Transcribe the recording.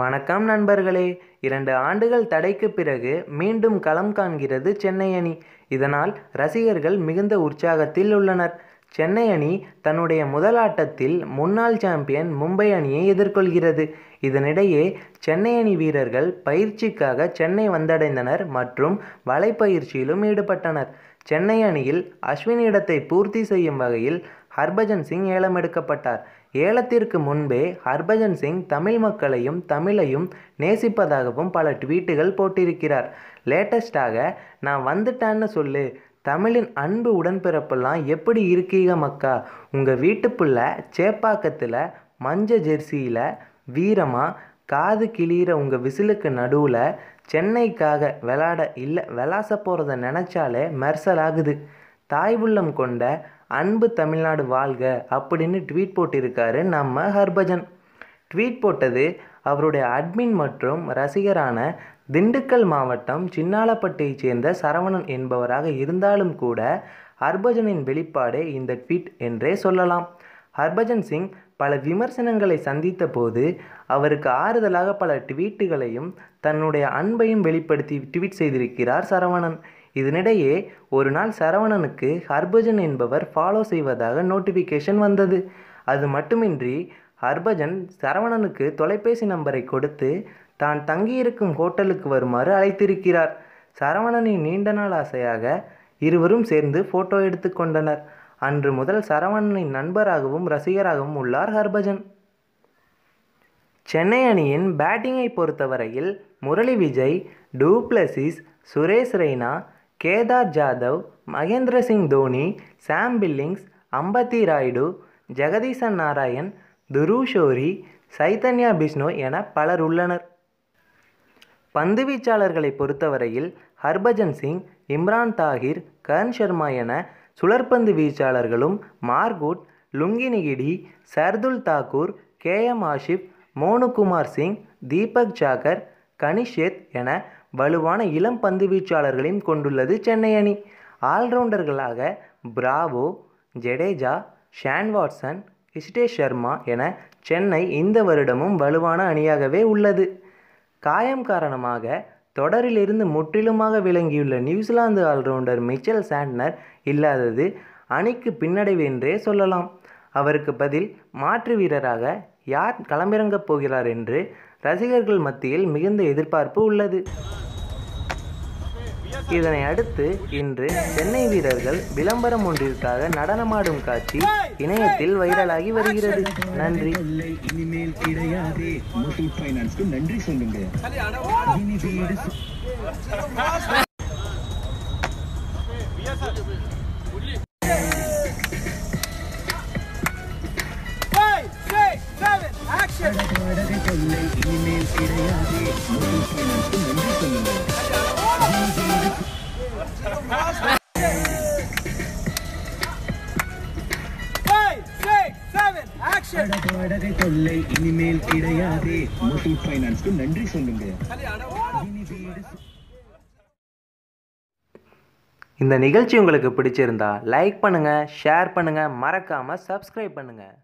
வணக்கம் நண்பர்களே. இரண்டு ஆண்டுகள் தடைக்கு பிறகு மீண்டும் களம் காண்கிறது சென்னை அணி. இதனால் ரசிகர்கள் மிகுந்த உற்சாகத்தில் உள்ளனர். சென்னை அணி தன்னுடைய முதல் ஆட்டத்தில் முன்னாள் சாம்பியன் மும்பை அணியை எதிர்கொள்கிறது. இதனிடையே சென்னை அணி வீரர்கள் பயிற்சிக்காக சென்னை வந்தடைந்தனர் மற்றும் வலைப்பயிற்சியிலும் ஈடுபட்டனர். சென்னை அணியில் அஸ்வின் இடத்தை பூர்த்தி செய்யும் வகையில் ஹர்பஜன் சிங் ஏலம் எடுக்கப்பட்டார். ஏலத்திற்கு முன்பே ஹர்பஜன் சிங் தமிழ் மக்களையும் தமிழையும் நேசிப்பதாகவும் பல ட்வீட்டுகள் போட்டிருக்கிறார். லேட்டஸ்டாக நான் வந்துட்டேன்னு சொல்லு. தமிழின் அன்பு உடன்பிறப்பெல்லாம் எப்படி இருக்கீங்க மக்கா? உங்கள் வீட்டுப்புள்ள சேப்பாக்கத்தில் மஞ்ச ஜெர்சியில் வீரமாக காது கிளியிற உங்கள் விசிலுக்கு நடுவில் சென்னைக்காக விளாட இல்லை விளாச போகிறத நினச்சாலே மெர்சல் ஆகுது. தாய் உள்ளம் கொண்ட அன்பு தமிழ்நாடு வாழ்க அப்படின்னு ட்வீட் போட்டிருக்காரு நம்ம ஹர்பஜன். ட்வீட் போட்டது அவருடைய அட்மின் மற்றும் ரசிகரான திண்டுக்கல் மாவட்டம் சின்னாலப்பட்டியைச் சேர்ந்த சரவணன் என்பவராக இருந்தாலும் கூட ஹர்பஜனின் வெளிப்பாடே இந்த ட்வீட் என்றே சொல்லலாம். ஹர்பஜன் சிங் பல விமர்சனங்களை சந்தித்த போது அவருக்கு ஆறுதலாக பல ட்வீட்டுகளையும் தன்னுடைய அன்பையும் வெளிப்படுத்தி ட்வீட் செய்திருக்கிறார் சரவணன். இதனிடையே ஒரு நாள் சரவணனுக்கு ஹர்பஜன் என்பவர் ஃபாலோ செய்வதாக நோட்டிஃபிகேஷன் வந்தது. அது மட்டுமின்றி ஹர்பஜன் சரவணனுக்கு தொலைபேசி நம்பரை கொடுத்து தான் தங்கியிருக்கும் ஹோட்டலுக்கு வருமாறு அழைத்திருக்கிறார். சரவணனின் நீண்ட நாள் ஆசையாக இருவரும் சேர்ந்து ஃபோட்டோ எடுத்துக்கொண்டனர் அன்று முதல் சரவணனின் நண்பராகவும் ரசிகராகவும் உள்ளார் ஹர்பஜன். சென்னை அணியின் பேட்டிங்கை பொறுத்தவரையில் Murali Vijay du Plessis Suresh Raina Kedar Jadhav Mahendra Singh Dhoni Sam Billings Ambati Rayudu Jagadeesan Narayan துருஷோரி Chaitanya Bishnu என பலர் உள்ளனர். பந்து வீச்சாளர்களை பொறுத்தவரையில் ஹர்பஜன் சிங் இம்ரான் தாகிர் கரண் சர்மா என சுழற்பந்து வீச்சாளர்களும் Mark Wood Lungi Ngidi Shardul Thakur K M Asif Monu Kumar Singh Deepak Chahar Kanishk Seth என வலுவான இளம் பந்து வீச்சாளர்களையும் கொண்டுள்ளது சென்னை அணி. ஆல்ரவுண்டர்களாக Bravo Jadeja Shane Watson Kshitiz Sharma என சென்னை இந்த வருடமும் வலுவான அணியாகவே உள்ளது. காயம் காரணமாக தொடரிலிருந்து முற்றிலுமாக விளங்கியுள்ள New Zealand all rounder Mitchell Santner இல்லாதது அணிக்கு பின்னடைவு என்றே சொல்லலாம். அவருக்கு பதில் மாற்று வீரராக யார் களமிறங்கப் போகிறார் என்று ரசிகர்கள் மத்தியில் மிகுந்த எதிர்பார்ப்பு உள்ளது. இதனை அடுத்து இன்று சென்னை வீரர்கள் விளம்பரம் ஒன்றிற்காக நடனமாடும் காட்சி இணையத்தில் வைரலாகி வருகிறது. நன்றி. இனிமேல் கிடையாதே. நன்றி சொல்லுங்க. தொல்லை இனிமேல் கிடையாதே. ஃபைனான்ஸ்க்கு நன்றி சொல்லுங்க Five, six, seven, action! வாடகை தொல்லை இனிமேல் கிடையாதே. முத்தூட் ஃபைனான்ஸ்க்கு நன்றி சொல்லுங்க. இந்த நிகழ்ச்சி உங்களுக்கு பிடிச்சிருந்தா லைக் பண்ணுங்கள் ஷேர் பண்ணுங்கள் மறக்காமல் சப்ஸ்கிரைப் பண்ணுங்கள்